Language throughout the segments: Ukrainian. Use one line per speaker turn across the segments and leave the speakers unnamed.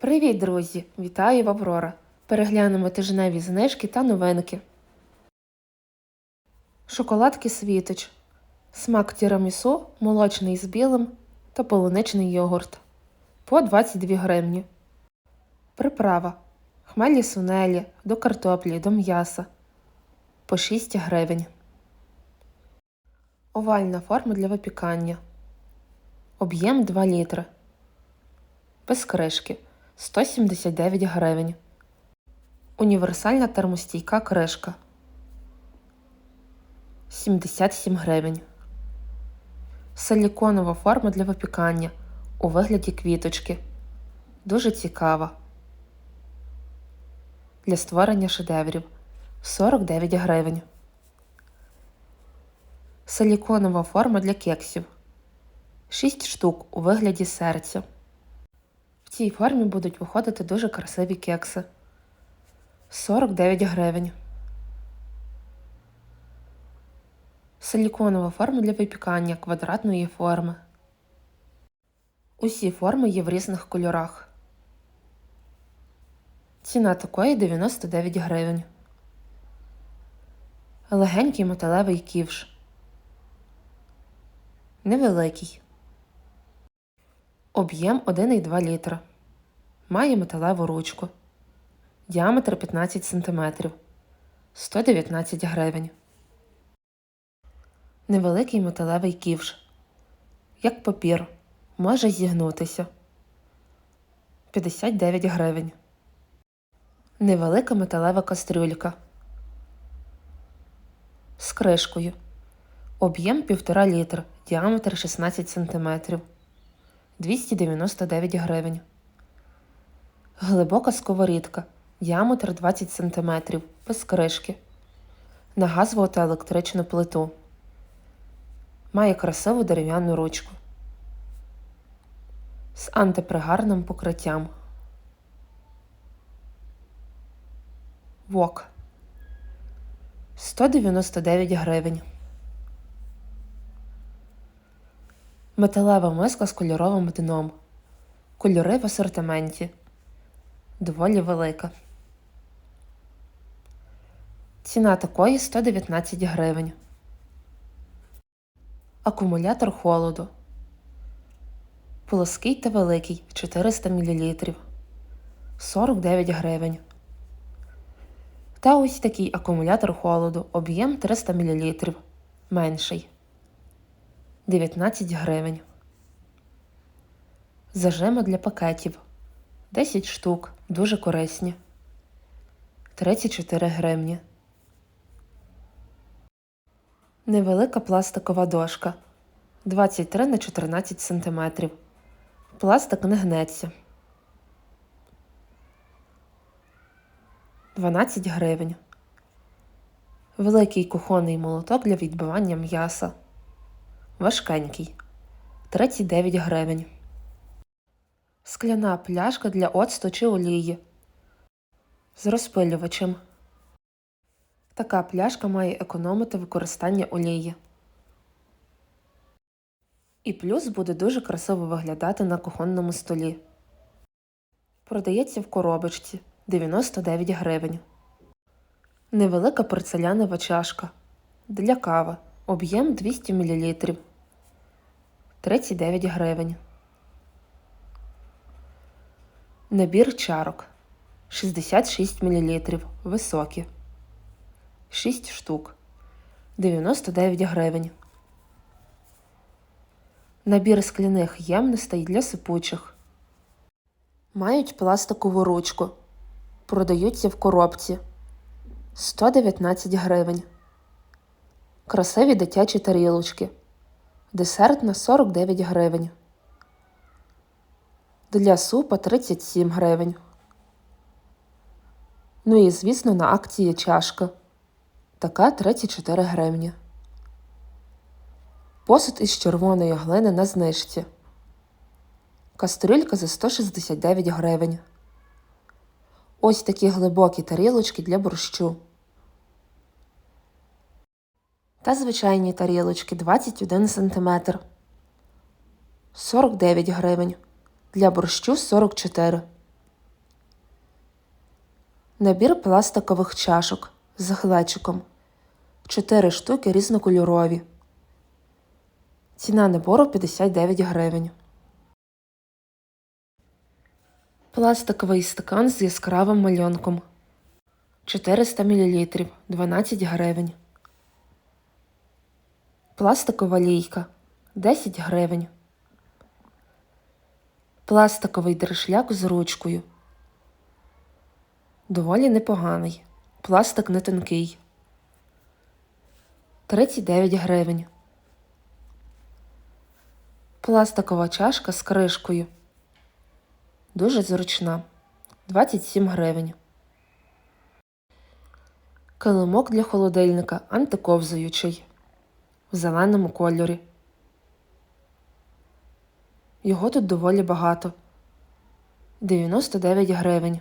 Привіт, друзі! Вітаю в Аврора! Переглянемо тижневі знижки та новинки. Шоколадки Світоч. Смак тірамісу, молочний з білим та полуничний йогурт. По 22 гривні. Приправа. Хмелі сунелі до картоплі, до м'яса. По 6 гривень. Овальна форма для випікання. Об'єм 2 літри. Без кришки 179 гривень. Універсальна термостійка кришка 77 гривень. Силіконова форма для випікання у вигляді квіточки. Дуже цікава. Для створення шедеврів 49 гривень. Силіконова форма для кексів 6 штук у вигляді серця. В цій формі будуть виходити дуже красиві кекси. 49 гривень. Силіконова форма для випікання квадратної форми. Усі форми є в різних кольорах. Ціна такої 99 гривень. Легенький металевий ківш. Невеликий. Об'єм 1,2 літра. Має металеву ручку. Діаметр 15 см. 119 гривень. Невеликий металевий ківш. Як папір. Може зігнутися. 59 гривень. Невелика металева кастрюлька. З кришкою. Об'єм 1,5 літра. Діаметр 16 см. 299 гривень. Глибока сковорідка. Діаметр 20 см. Без кришки. На газову та електричну плиту. Має красиву дерев'яну ручку. З антипригарним покриттям. Вок. 199 гривень. Металева миска з кольоровим дном. Кольори в асортименті. Доволі велика. Ціна такої 119 гривень. Акумулятор холоду. Плоский та великий 400 мл. 49 гривень. Та ось такий акумулятор холоду. Об'єм 300 мл. Менший. 19 гривень. Зажими для пакетів 10 штук. Дуже корисні. 34 гривні. Невелика пластикова дошка 23 на 14 см. Пластик не гнеться. 12 гривень. Великий кухонний молоток для відбивання м'яса. Важкенький 39 гривень. Скляна пляшка для оцту чи олії. З розпилювачем. Така пляшка має економити використання олії. І плюс буде дуже красиво виглядати на кухонному столі. Продається в коробочці 99 гривень. Невелика порцелянова чашка. Для кави. Об'єм 200 мл. 39 гривень. Набір чарок 66 мл. Високі. 6 штук. 99 гривень. Набір скляних ємностей для сипучих. Мають пластикову ручку. Продаються в коробці 119 гривень. Красиві дитячі тарілочки. Десерт на 49 гривень. Для супа 37 гривень. Ну і, звісно, на акції чашка. Така 34 гривні. Посуд із червоної глини на знижці. Кастрюлька за 169 гривень. Ось такі глибокі тарілочки для борщу. Та звичайні тарілочки 21 см. 49 гривень. Для борщу 44. Набір пластикових чашок з глечиком. 4 штуки різнокольорові. Ціна набору 59 гривень. Пластиковий стакан з яскравим малюнком. 400 мл 12 гривень. Пластикова лійка 10 гривень. Пластиковий дрешляк з ручкою. Доволі непоганий. Пластик не тонкий. 39 гривень. Пластикова чашка з кришкою. Дуже зручна. 27 гривень. Килимок для холодильника антиковзуючий. В зеленому кольорі. Його тут доволі багато. 99 гривень.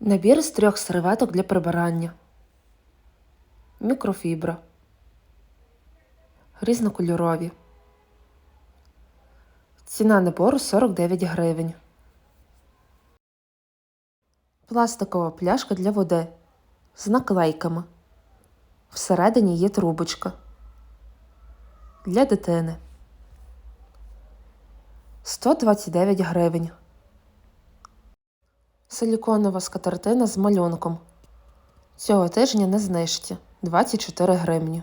Набір з трьох серветок для прибирання. Мікрофібра. Різнокольорові. Ціна набору 49 гривень. Пластикова пляшка для води з наклейками. Всередині є трубочка. Для дитини. 129 гривень. Силіконова скатертина з малюнком. Цього тижня на знижці 24 гривні.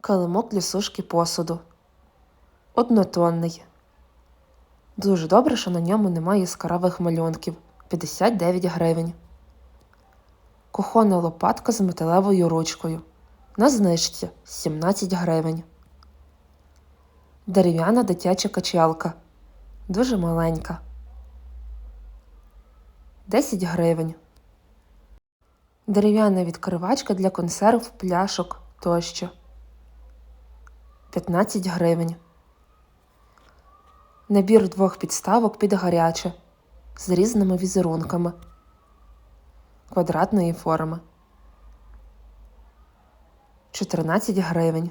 Килимок для сушки посуду. Однотонний. Дуже добре, що на ньому немає яскравих малюнків 59 гривень. Кухонна лопатка з металевою ручкою. На знижці 17 гривень. Дерев'яна дитяча качалка. Дуже маленька. 10 гривень. Дерев'яна відкривачка для консерв, пляшок тощо. 15 гривень. Набір двох підставок під гаряче з різними візерунками квадратної форми. 14 гривень.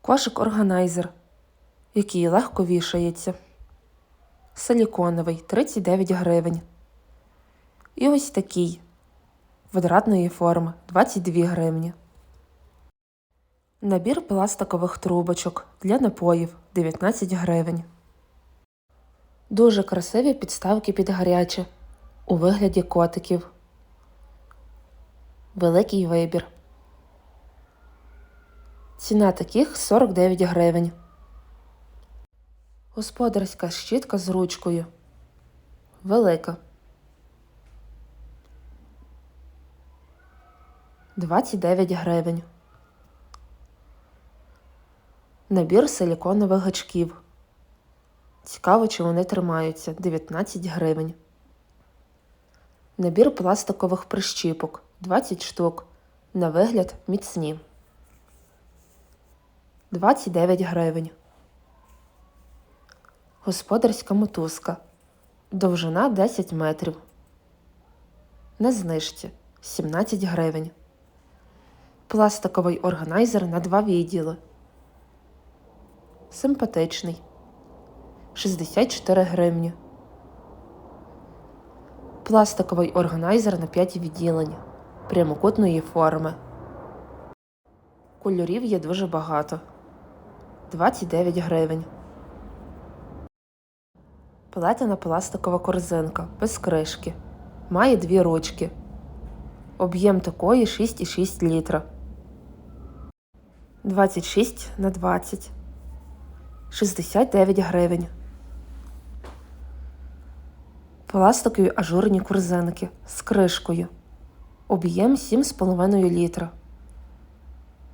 Кошик органайзер, який легко вішається. Силіконовий 39 гривень. І ось такий квадратної форми 22 гривні. Набір пластикових трубочок для напоїв 19 гривень. Дуже красиві підставки під гаряче у вигляді котиків. Великий вибір. Ціна таких 49 гривень. Господарська щітка з ручкою. Велика. 29 гривень. Набір силіконових гачків. Цікаво, чи вони тримаються 19 гривень. Набір пластикових прищіпок 20 штук. На вигляд міцні. 29 гривень. Господарська мотузка. Довжина 10 метрів. На знижці 17 гривень. Пластиковий органайзер на два відділи. Симпатичний. 64 гривні. Пластиковий органайзер на 5 відділень прямокутної форми. Кольорів є дуже багато. 29 гривень. Плетена пластикова корзинка без кришки. Має дві ручки. Об'єм такої 6,6 літра. 26 на 20. 69 гривень. Пластикові ажурні корзинки з кришкою. Об'єм 7,5 літра.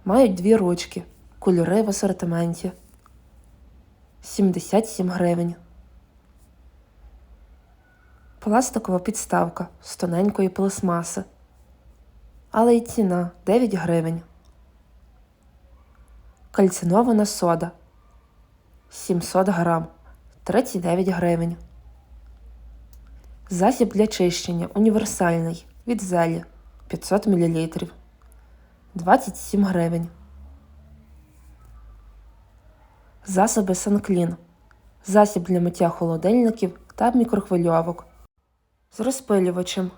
Мають дві ручки. Кольори в асортименті. 77 гривень. Пластикова підставка з тоненької пластмаси. Але й ціна 9 гривень. Кальцинована сода 700 грам 39 гривень. Засіб для чищення універсальний від зелі 500 мл 27 гривень. Засоби Санклін засіб для миття холодильників та мікрохвильовок. З розпилювачем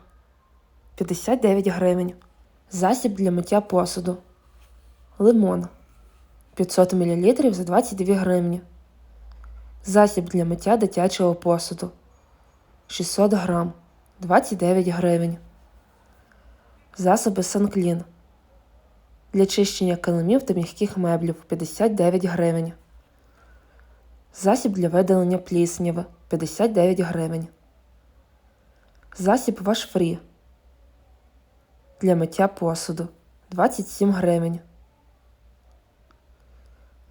59 гривень, засіб для миття посуду, лимон 500 мл за 22 гривні, засіб для миття дитячого посуду 600 грам 29 гривень, засоби Санклін для чищення килимів та м'яких меблів 59 гривень. Засіб для видалення плісняви 59 гривень. Засіб ваш фрі для миття посуду 27 гривень.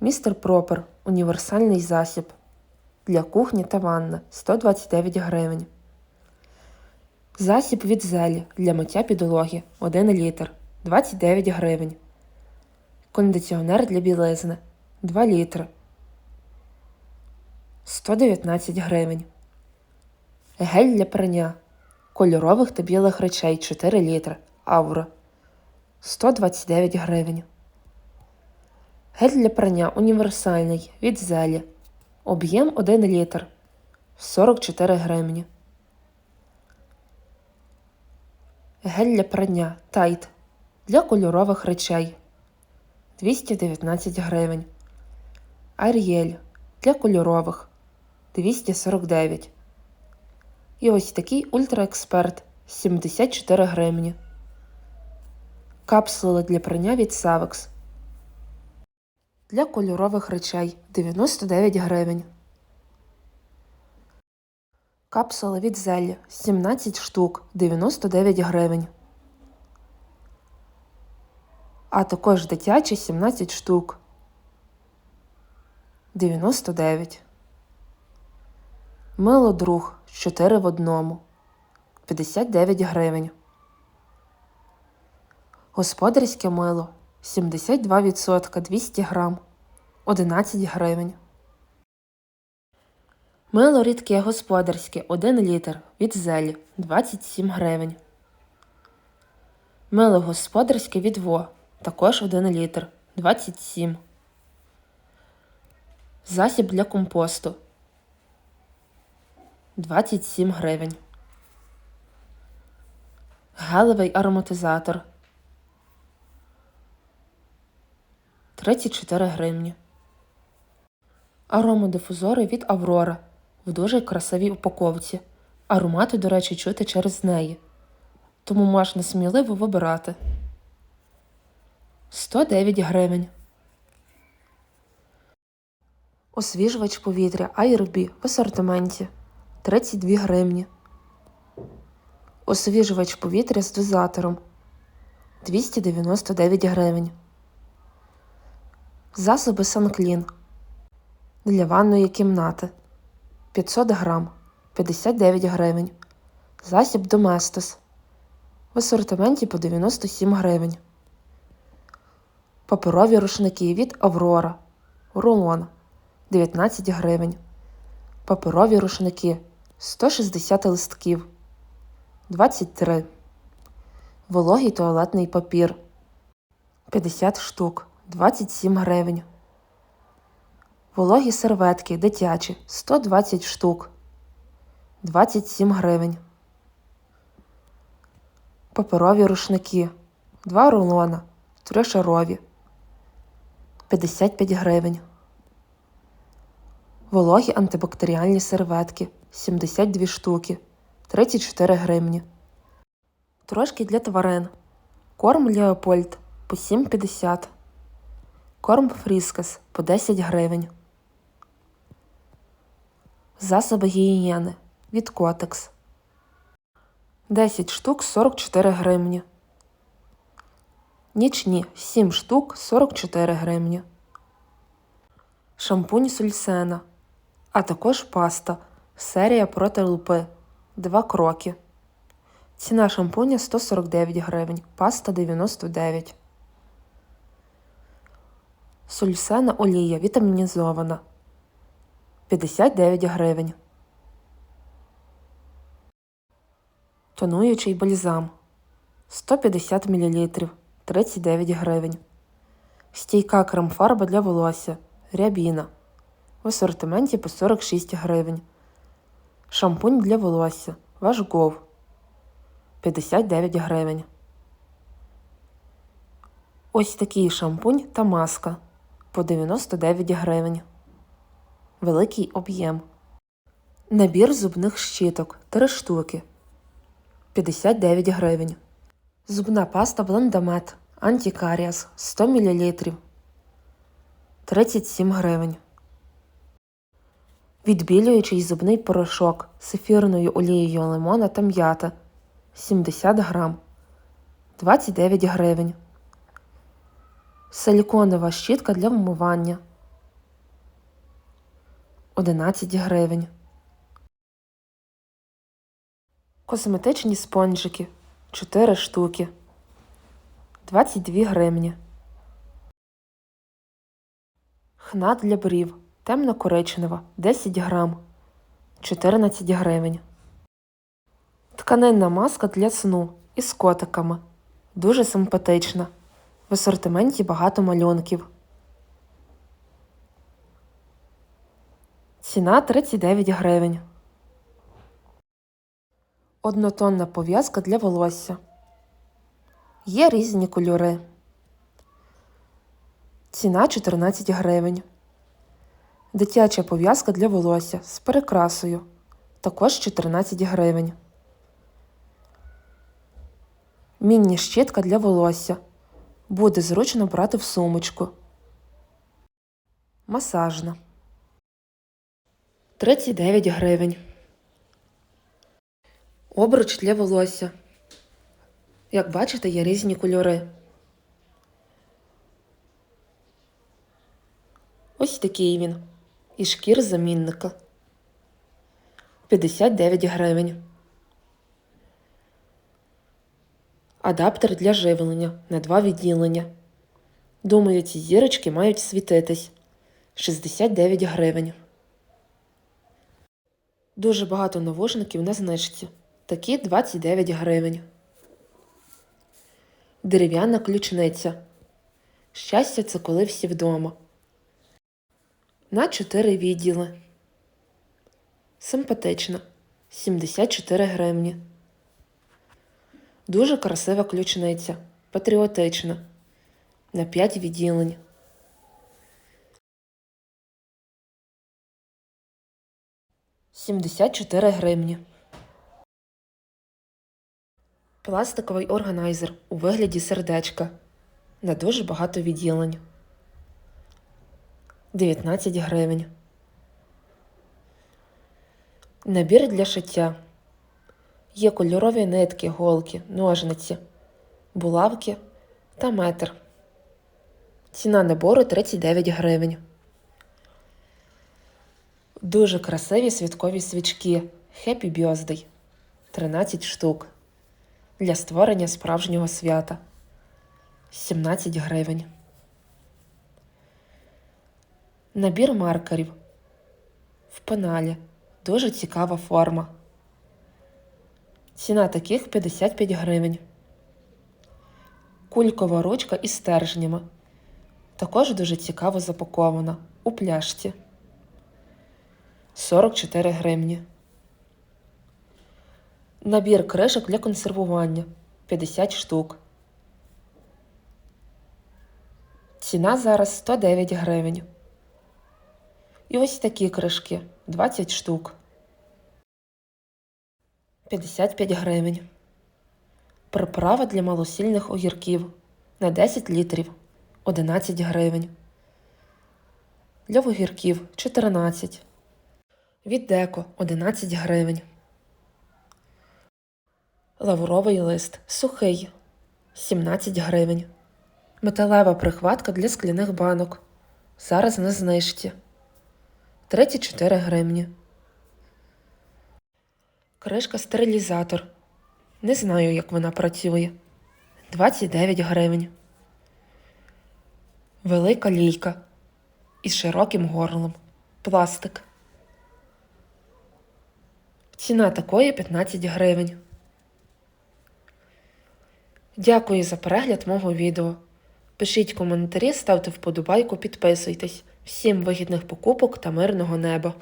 Містер Пропер універсальний засіб для кухні та ванни 129 гривень. Засіб від зелі для миття підлоги 1 літр 29 гривень. Кондиціонер для білизни 2 літри 119 гривень. Гель для прання кольорових та білих речей 4 літри Авро 129 гривень. Гель для прання універсальний від зелі. Об'єм 1 літр 44 гривні. Гель для прання Тайт для кольорових речей 219 гривень. Ар'єль для кольорових 249. І ось такий ультраексперт 74 гривні. Капсули для прання від Savex для кольорових речей 99 гривень. Капсули від зелля 17 штук 99 гривень. А також дитячі 17 штук 99. Мило друг 4 в одному 59 гривень. Господарське мило 72% 200 грам 11 гривень. Мило рідке господарське 1 літр від зелі 27 гривень. Мило господарське від ВО також 1 літр 27. Засіб для компосту 27 гривень. Гелевий ароматизатор 34 гривні. Аромадифузори від Аврора в дуже красивій упаковці. Аромати, до речі, чути через неї. Тому можна сміливо вибирати. 109 гривень. Освіжувач повітря Айрбі в асортименті 32 гривні. Освіжувач повітря з дозатором 299 гривень. Засоби Санклін для ванної кімнати 500 грам 59 гривень. Засіб Доместос в асортименті по 97 гривень. Паперові рушники від Аврора. Рулон 19 гривень. Паперові рушники 160 листків 23. Вологий туалетний папір 50 штук 27 гривень. Вологі серветки дитячі 120 штук 27 гривень. Паперові рушники 2 рулона трьошарові 55 гривень. Вологі антибактеріальні серветки 72 штуки 34 гривні. Трошки для тварин. Корм Леопольд по 7,50. Корм Фріскас по 10 гривень. Засоби гігієни від Котекс 10 штук 44 гривні. Нічні 7 штук 44 гривні. Шампунь Сульсена, а також паста серія проти лупи 2 кроки. Ціна шампуня 149 гривень, паста 99. Сульсена олія вітамінізована 59 гривень. Тонуючий бальзам 150 мл 39 гривень. Стійка крем-фарба для волосся Рябіна В асортименті по 46 гривень. Шампунь для волосся. Ваш Гов 59 гривень. Ось такий шампунь та маска по 99 гривень. Великий об'єм. Набір зубних щіток 3 штуки 59 гривень. Зубна паста Блендамет Антикаріас 100 мл 37 гривень. Відбілюючий зубний порошок з ефірною олією лимона та м'ята 70 грам 29 гривень. Силіконова щітка для вмивання 11 гривень. Косметичні спонжики 4 штуки 22 гривні. Хна для брів темно-коричнева 10 грам 14 гривень. Тканинна маска для сну із котиками. Дуже симпатична. В асортименті багато малюнків. Ціна 39 гривень. Однотонна пов'язка для волосся. Є різні кольори. Ціна 14 гривень. Дитяча пов'язка для волосся з перекрасою. Також 14 гривень. Міні щітка для волосся. Буде зручно брати в сумочку. Масажна. 39 гривень. Обруч для волосся. Як бачите, є різні кольори. Ось такий він. І шкір замінника. 59 гривень. Адаптер для живлення на два відділення. Думаю, ці зірочки мають світитись. 69 гривень. Дуже багато навушників на знижці. Такі 29 гривень. Дерев'яна ключниця. Щастя, це коли всі вдома. На 4 відділи. Симпатична. 74 гривні. Дуже красива ключниця. Патріотична. На 5 відділень. Сімдесят чотири гривні. Пластиковий органайзер у вигляді сердечка. На дуже багато відділень. 19 гривень. Набір для шиття. Є кольорові нитки, голки, ножниці, булавки та метр. Ціна набору 39 гривень. Дуже красиві святкові свічки Happy Birthday 13 штук. Для створення справжнього свята 17 гривень. Набір маркерів. В пеналі. Дуже цікава форма. Ціна таких 55 гривень. Кулькова ручка із стержнями. Також дуже цікаво запакована у пляшці. 44 гривні. Набір кришок для консервування 50 штук. Ціна зараз 109 гривень. І ось такі кришки 20 штук. 55 гривень. Приправа для малосільних огірків на 10 літрів 11 гривень. Для огірків 14. Від деко 11 гривень. Лавровий лист сухий 17 гривень. Металева прихватка для скляних банок. Зараз на знижці 34 гривні. Кришка стерилізатор. Не знаю, як вона працює. 29 гривень. Велика лійка із широким горлом. Пластик. Ціна такої 15 гривень. Дякую за перегляд мого відео. Пишіть коментарі, ставте вподобайку, підписуйтесь. Всім вигідних покупок та мирного неба!